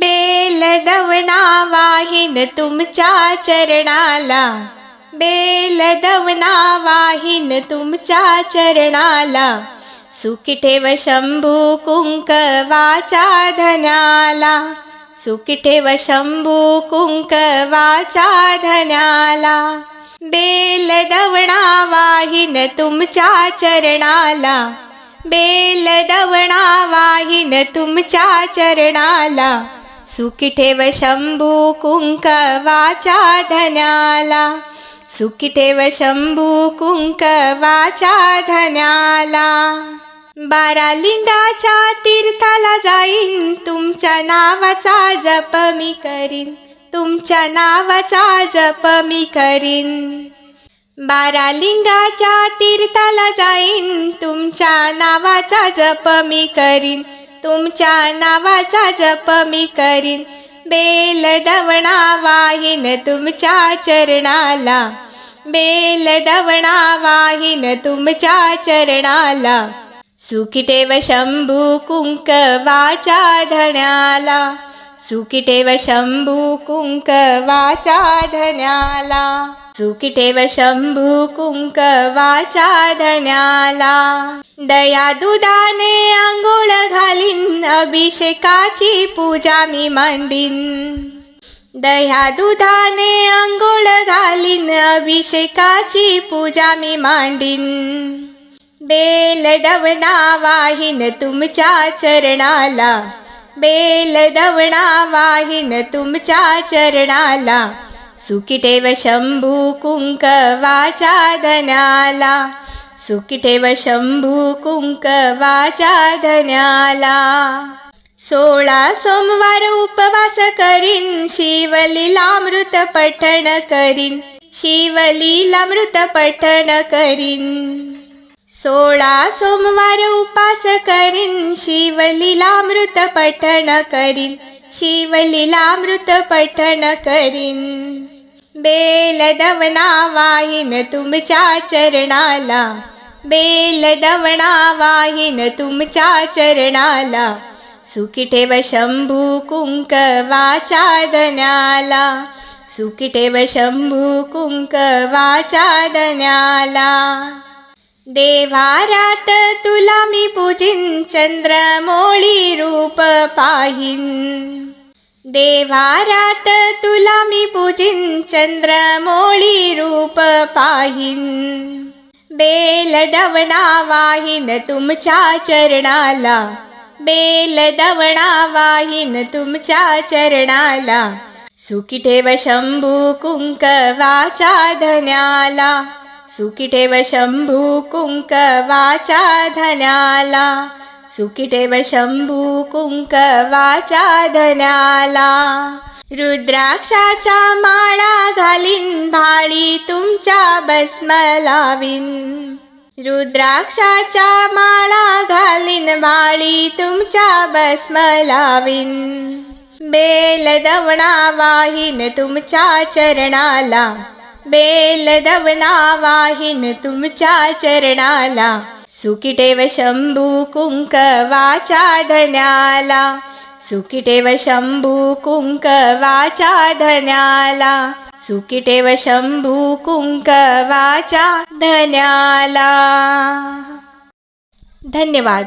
Bell दवना वाहिन तुमच्या चरणाला. Bell दवना वाहिन तुमच्या चरणाला. सुखी ठेव शंभू कुंक वाचा धन्याला. सुखी ठेव शंभू कुंक वाचा धन्याला. बेल दवणा वाहिन तुमच्या चरणाला. बेल दवणा वाहिन तुमच्या चरणाला. सुखी ठेव शंभू कुंक वाचा धन्याला सुखी ठेव शंभू कुंक वाचा धन्याला बारा लिंगाच्या तीर्थाला जाईन तुमच्या नावाचा जप मी करीन. तुमच्या नावाचा जप मी करीन. बारा लिंगाच्या तीर्थाला जाईन तुमच्या नावाचा जप मी करीन. तुमच्या नावाचा जप मी करीन. बेल दवणा वाहिन तुमच्या चरणाला. बेल दवणा वाहिन तुमच्या चरणाला. सुखी शंभू कुंक वाचा धण्याला सुखी शंभू कुंक वाचा धण्याला सुखी शंभू कुंक वाचा धण्याला दया दुधाने आंघोळ अभिषेकाची पूजा मी मांडीन. दह्या दुधाने आंघोळ घालीन अभिषेकाची पूजा मी मांडीन. बेल दवना वाहिन तुमच्या चरणाला. बेल दवणा वाहिन तुमच्या चरणाला. सुकिटेव शंभू कुंक वाचा धनाला. सुखी ठेव शंभू कुंक वाचा धन्याला सोळा सोमवार उपवास करीन शिवलीलामृत पठण करीन शिवलीलामृत पठण करीन. सोळा सोमवार उपास करीन शिवलीलामृत पठण करीन शिवलीलामृत पठण करीन. बेलदवना वाहिन तुमच्या चरणाला. बेल वाहिन तुमच्या चरणाला. सुखी ठेव शंभू कुंक वाचा धन्याला. सुखी ठेव शंभू कुंक वाचा धन्याला देवारात तुला मी पूजिन चंद्रमोळी रूप पाहिन. देवारात तुला मी पूजिन चंद्रमोळी रूप पाहिन. बेल दवना वाहिन तुमच्या चरणाला बेल दवणा वाहिन तुमच्या चरणाला. सुखी ठेव शंभू कुंक वाचा धन्याला सुखी ठेव शंभू कुंक वाचा धन्याला. सुखी शंभू कुंक वाचा धन्याला रुद्राक्षाच्या माळा घालीन भाळी तुमच्या भस्म लावीन रुद्राक्षाच्या माळा घालीन भाळी तुमच्या भस्म लावीन बेल दवणा वाहिन तुमच्या चरणाला. बेल दवणा वाहिन तुमच्या चरणाला. सुकिटेव शंभू कुंक वाचा धन्याला सुकिटेव शंभू कुंक वाचा धन्याला सुकिटेव शंभू कुंक वाचा धन्याला धन्यवाद.